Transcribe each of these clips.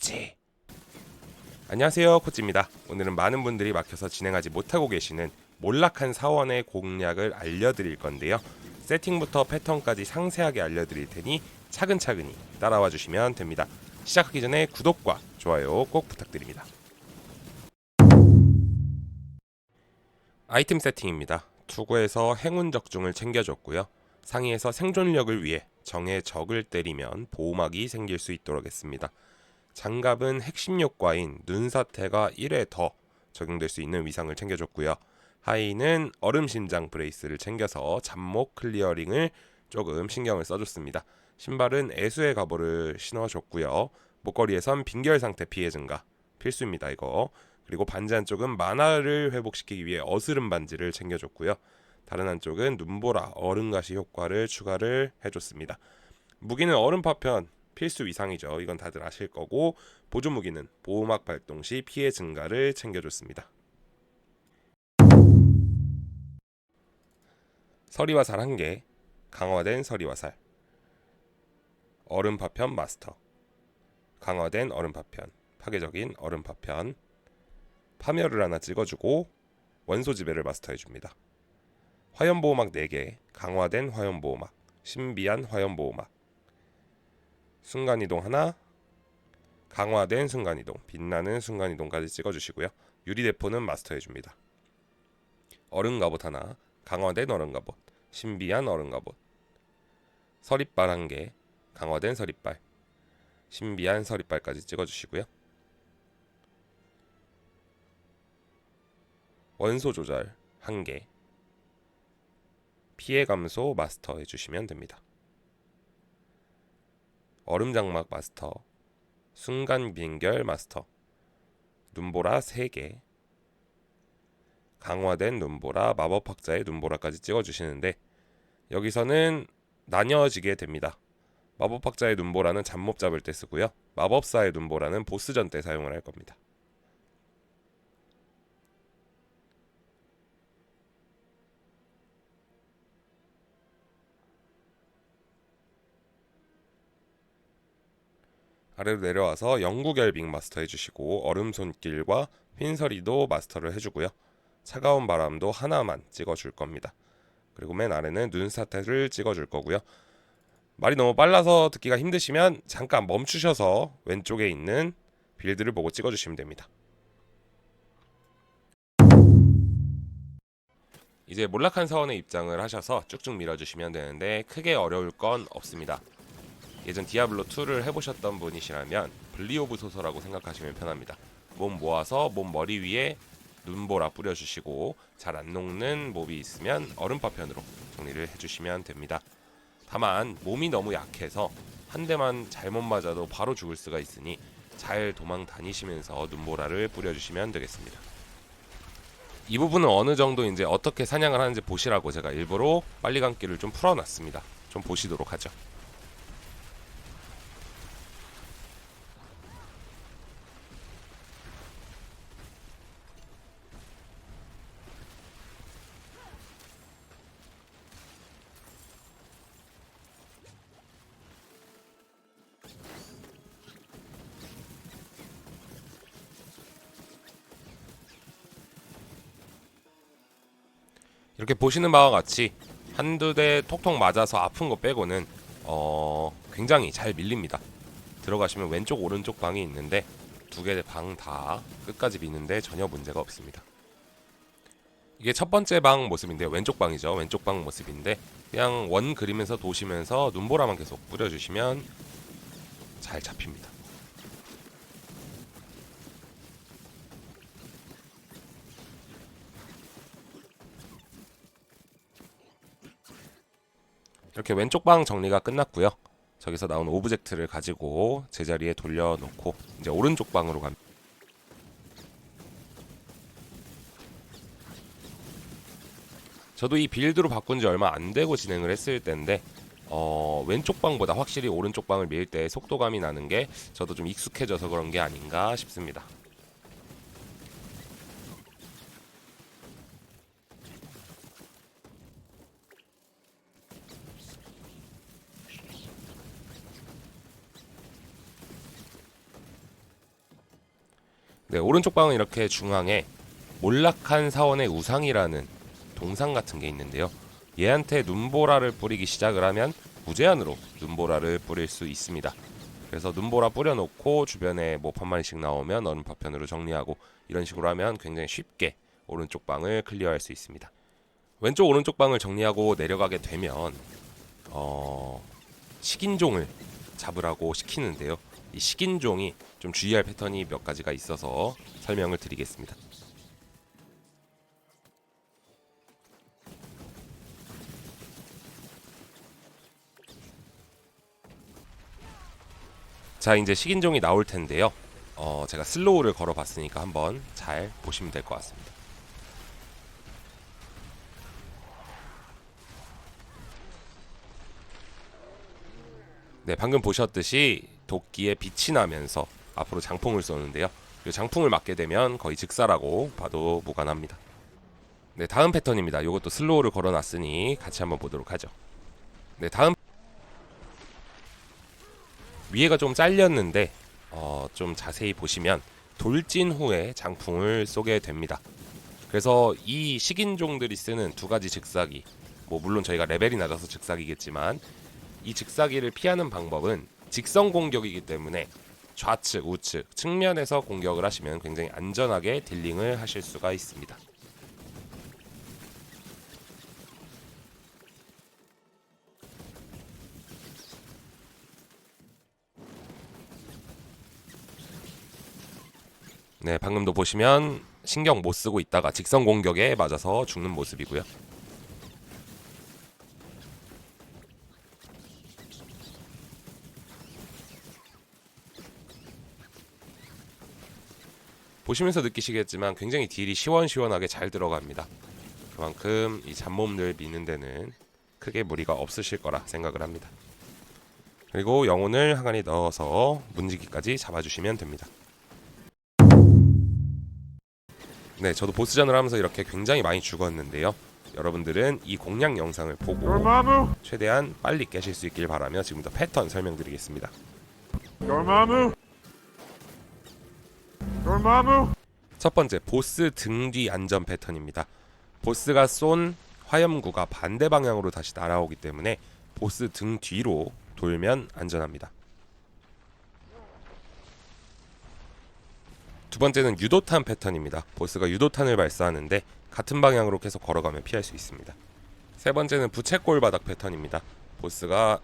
코치. 안녕하세요, 코치입니다. 오늘은 많은 분들이 막혀서 진행하지 못하고 계시는 몰락한 사원의 공략을 알려드릴 건데요. 세팅부터 패턴까지 상세하게 알려드릴 테니 차근차근히 따라와 주시면 됩니다. 시작하기 전에 구독과 좋아요 꼭 부탁드립니다. 아이템 세팅입니다. 투구에서 행운 적중을 챙겨줬고요. 상위에서 생존력을 위해 정의 적을 때리면 보호막이 생길 수 있도록 했습니다. 장갑은 핵심 효과인 눈사태가 1회 더 적용될 수 있는 위상을 챙겨줬고요. 하이는 얼음 심장 브레이스를 챙겨서 잡목 클리어링을 조금 신경을 써줬습니다. 신발은 애수의 가보를 신어줬고요. 목걸이에선 빈결 상태 피해 증가 필수입니다. 이거 그리고 반지 한쪽은 만화를 회복시키기 위해 어스름 반지를 챙겨줬고요. 다른 한쪽은 눈보라 얼음가시 효과를 추가를 해줬습니다. 무기는 얼음 파편 필수 위상이죠. 이건 다들 아실 거고 보조 무기는 보호막 발동 시 피해 증가를 챙겨줬습니다. 서리화살 1개, 강화된 서리화살, 얼음 파편 마스터, 강화된 얼음 파편, 파괴적인 얼음 파편, 파멸을 하나 찍어주고 원소 지배를 마스터해줍니다. 화염 보호막 4개, 강화된 화염 보호막, 신비한 화염 보호막, 순간 이동 하나, 강화된 순간 이동, 빛나는 순간 이동까지 찍어주시고요. 유리 대포는 마스터해줍니다. 얼음 갑옷 하나, 강화된 얼음 갑옷, 신비한 얼음 갑옷, 서리빨 한 개, 강화된 서리빨, 신비한 서리빨까지 찍어주시고요. 원소 조절 한 개, 피해 감소 마스터 해주시면 됩니다. 얼음 장막 마스터, 순간 빈결 마스터, 눈보라 3개, 강화된 눈보라, 마법 학자의 눈보라까지 찍어주시는데 여기서는 나뉘어지게 됩니다. 마법 학자의 눈보라는 잡몹 잡을 때 쓰고요. 마법사의 눈보라는 보스전 때 사용을 할 겁니다. 아래로 내려와서 영구결빙 마스터 해주시고 얼음 손길과 흰서리도 마스터를 해주고요. 차가운 바람도 하나만 찍어줄 겁니다. 그리고 맨 아래는 눈사태를 찍어줄 거고요. 말이 너무 빨라서 듣기가 힘드시면 잠깐 멈추셔서 왼쪽에 있는 빌드를 보고 찍어주시면 됩니다. 이제 몰락한 사원의 입장을 하셔서 쭉쭉 밀어주시면 되는데 크게 어려울 건 없습니다. 예전 디아블로 2를 해보셨던 분이시라면 블리오브 소서라고 생각하시면 편합니다. 몸 모아서 몸 머리 위에 눈보라 뿌려주시고 잘 안 녹는 몹이 있으면 얼음 파편으로 정리를 해주시면 됩니다. 다만 몸이 너무 약해서 한 대만 잘못 맞아도 바로 죽을 수가 있으니 잘 도망 다니시면서 눈보라를 뿌려주시면 되겠습니다. 이 부분은 어느 정도 이제 어떻게 사냥을 하는지 보시라고 제가 일부러 빨리 감기를 좀 풀어놨습니다. 좀 보시도록 하죠. 이렇게 보시는 바와 같이 한두 대 톡톡 맞아서 아픈 거 빼고는 어 굉장히 잘 밀립니다. 들어가시면 왼쪽 오른쪽 방이 있는데 두 개 방 다 끝까지 미는데 전혀 문제가 없습니다. 이게 첫 번째 방 모습인데 왼쪽 방이죠. 왼쪽 방 모습인데 그냥 원 그리면서 도시면서 눈보라만 계속 뿌려주시면 잘 잡힙니다. 이렇게 왼쪽 방 정리가 끝났고요. 저기서 나온 오브젝트를 가지고 제자리에 돌려놓고 이제 오른쪽 방으로 갑니다. 저도 이 빌드로 바꾼 지 얼마 안 되고 진행을 했을 때인데 어, 왼쪽 방보다 확실히 오른쪽 방을 밀 때 속도감이 나는 게 저도 좀 익숙해져서 그런 게 아닌가 싶습니다. 네, 오른쪽 방은 이렇게 중앙에 몰락한 사원의 우상이라는 동상 같은 게 있는데요. 얘한테 눈보라를 뿌리기 시작을 하면 무제한으로 눈보라를 뿌릴 수 있습니다. 그래서 눈보라 뿌려놓고 주변에 뭐 판마리씩 나오면 얼음 파편으로 정리하고 이런 식으로 하면 굉장히 쉽게 오른쪽 방을 클리어할 수 있습니다. 왼쪽 오른쪽 방을 정리하고 내려가게 되면 어, 식인종을 잡으라고 시키는데요. 이 식인종이 좀 주의할 패턴이 몇 가지가 있어서 설명을 드리겠습니다. 자, 이제 식인종이 나올 텐데요. 어, 제가 슬로우를 걸어봤으니까 한번 잘 보시면 될 것 같습니다. 네, 방금 보셨듯이 도끼에 빛이 나면서 앞으로 장풍을 쏘는데요. 이 장풍을 맞게 되면 거의 즉사라고 봐도 무관합니다. 네, 다음 패턴입니다. 이것도 슬로우를 걸어놨으니 같이 한번 보도록 하죠. 네, 다음 위에가 좀 잘렸는데 어, 좀 자세히 보시면 돌진 후에 장풍을 쏘게 됩니다. 그래서 이 식인종들이 쓰는 두 가지 즉사기, 뭐 물론 저희가 레벨이 낮아서 즉사기겠지만 이 즉사기를 피하는 방법은 직선 공격이기 때문에 좌측, 우측, 측면에서 공격을 하시면 굉장히 안전하게 딜링을 하실 수가 있습니다. 네, 방금도 보시면 신경 못 쓰고 있다가 직선 공격에 맞아서 죽는 모습이고요. 보시면서 느끼시겠지만 굉장히 딜이 시원시원하게 잘 들어갑니다. 그만큼 이 잡몸들 미는 데는 크게 무리가 없으실 거라 생각을 합니다. 그리고 영혼을 하간이 넣어서 문지기까지 잡아주시면 됩니다. 네, 저도 보스전을 하면서 이렇게 굉장히 많이 죽었는데요. 여러분들은 이 공략 영상을 보고 최대한 빨리 깨실 수 있길 바라며 지금부터 패턴 설명드리겠습니다. 첫 번째 보스 등 뒤 안전 패턴입니다. 보스가 쏜 화염구가 반대 방향으로 다시 날아오기 때문에 보스 등 뒤로 돌면 안전합니다. 두 번째는 유도탄 패턴입니다. 보스가 유도탄을 발사하는데 같은 방향으로 계속 걸어가면 피할 수 있습니다. 세 번째는 부채꼴 바닥 패턴입니다. 보스가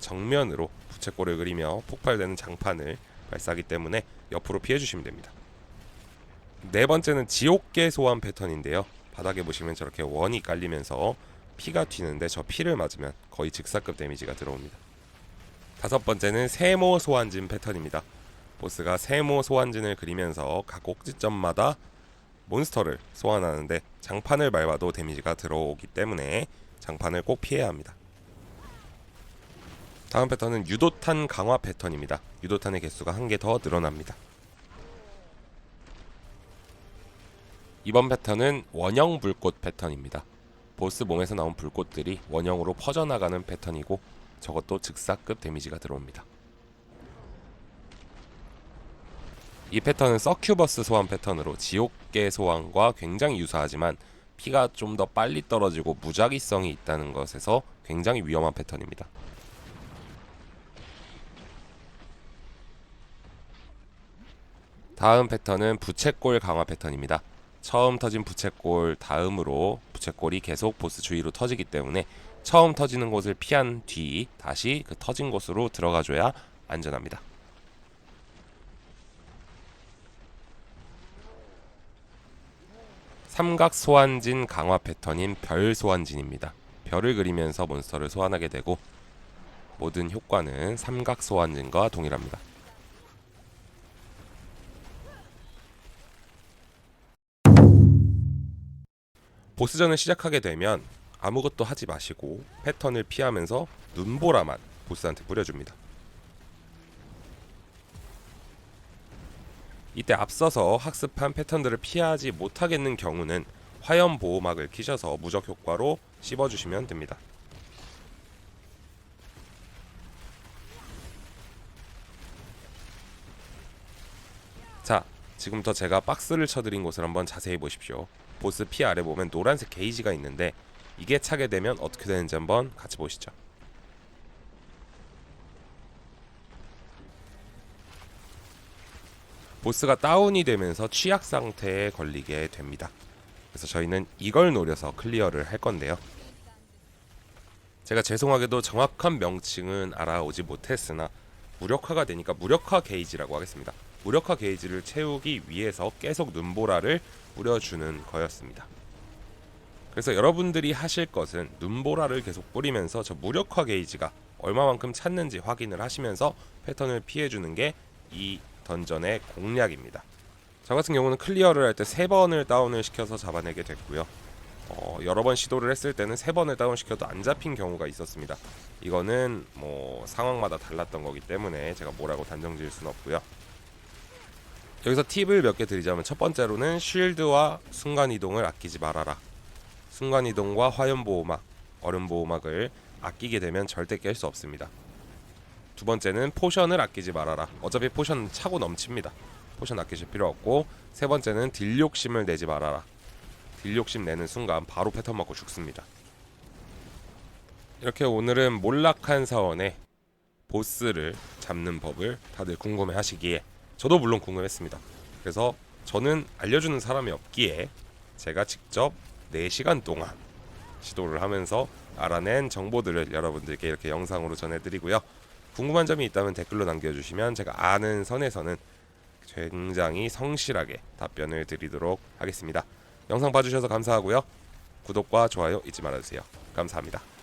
정면으로 부채꼴을 그리며 폭발되는 장판을 발사하기 때문에 옆으로 피해 주시면 됩니다. 네 번째는 지옥계 소환 패턴인데요. 바닥에 보시면 저렇게 원이 깔리면서 피가 튀는데 저 피를 맞으면 거의 즉사급 데미지가 들어옵니다. 다섯 번째는 세모 소환진 패턴입니다. 보스가 세모 소환진을 그리면서 각 꼭지점마다 몬스터를 소환하는데 장판을 밟아도 데미지가 들어오기 때문에 장판을 꼭 피해야 합니다. 다음 패턴은 유도탄 강화 패턴입니다. 유도탄의 개수가 한 개 더 늘어납니다. 이번 패턴은 원형 불꽃 패턴입니다. 보스 몸에서 나온 불꽃들이 원형으로 퍼져나가는 패턴이고 저것도 즉사급 데미지가 들어옵니다. 이 패턴은 서큐버스 소환 패턴으로 지옥계 소환과 굉장히 유사하지만 피가 좀 더 빨리 떨어지고 무작위성이 있다는 것에서 굉장히 위험한 패턴입니다. 다음 패턴은 부채꼴 강화 패턴입니다. 처음 터진 부채꼴 다음으로 부채꼴이 계속 보스 주위로 터지기 때문에 처음 터지는 곳을 피한 뒤 다시 그 터진 곳으로 들어가줘야 안전합니다. 삼각 소환진 강화 패턴인 별 소환진입니다. 별을 그리면서 몬스터를 소환하게 되고 모든 효과는 삼각 소환진과 동일합니다. 보스전을 시작하게 되면 아무것도 하지 마시고 패턴을 피하면서 눈보라만 보스한테 뿌려줍니다. 이때 앞서서 학습한 패턴들을 피하지 못하겠는 경우는 화염 보호막을 키셔서 무적 효과로 씹어주시면 됩니다. 자, 지금부터 제가 박스를 쳐드린 곳을 한번 자세히 보십시오. 보스 피 아래 보면 노란색 게이지가 있는데 이게 차게 되면 어떻게 되는지 한번 같이 보시죠. 보스가 다운이 되면서 취약 상태에 걸리게 됩니다. 그래서 저희는 이걸 노려서 클리어를 할 건데요. 제가 죄송하게도 정확한 명칭은 알아오지 못했으나 무력화가 되니까 무력화 게이지라고 하겠습니다. 무력화 게이지를 채우기 위해서 계속 눈보라를 뿌려주는 거였습니다. 그래서 여러분들이 하실 것은 눈보라를 계속 뿌리면서 저 무력화 게이지가 얼마만큼 찼는지 확인을 하시면서 패턴을 피해주는 게 이 던전의 공략입니다. 저 같은 경우는 클리어를 할때세 번을 다운을 시켜서 잡아내게 됐고요. 어, 여러 번 시도를 했을 때는 세 번을 다운시켜도 안 잡힌 경우가 있었습니다. 이거는 뭐 상황마다 달랐던 거기 때문에 제가 뭐라고 단정 지을 수는 없고요. 여기서 팁을 몇 개 드리자면 첫 번째로는 쉴드와 순간 이동을 아끼지 말아라. 순간 이동과 화염 보호막, 얼음 보호막을 아끼게 되면 절대 깰 수 없습니다. 두 번째는 포션을 아끼지 말아라. 어차피 포션 차고 넘칩니다. 포션 아끼실 필요 없고 세 번째는 딜 욕심을 내지 말아라. 딜 욕심 내는 순간 바로 패턴 맞고 죽습니다. 이렇게 오늘은 몰락한 사원의 보스를 잡는 법을 다들 궁금해 하시기에 저도 물론 궁금했습니다. 그래서 저는 알려주는 사람이 없기에 제가 직접 4시간 동안 시도를 하면서 알아낸 정보들을 여러분들께 이렇게 영상으로 전해드리고요. 궁금한 점이 있다면 댓글로 남겨주시면 제가 아는 선에서는 굉장히 성실하게 답변을 드리도록 하겠습니다. 영상 봐주셔서 감사하고요. 구독과 좋아요 잊지 말아주세요. 감사합니다.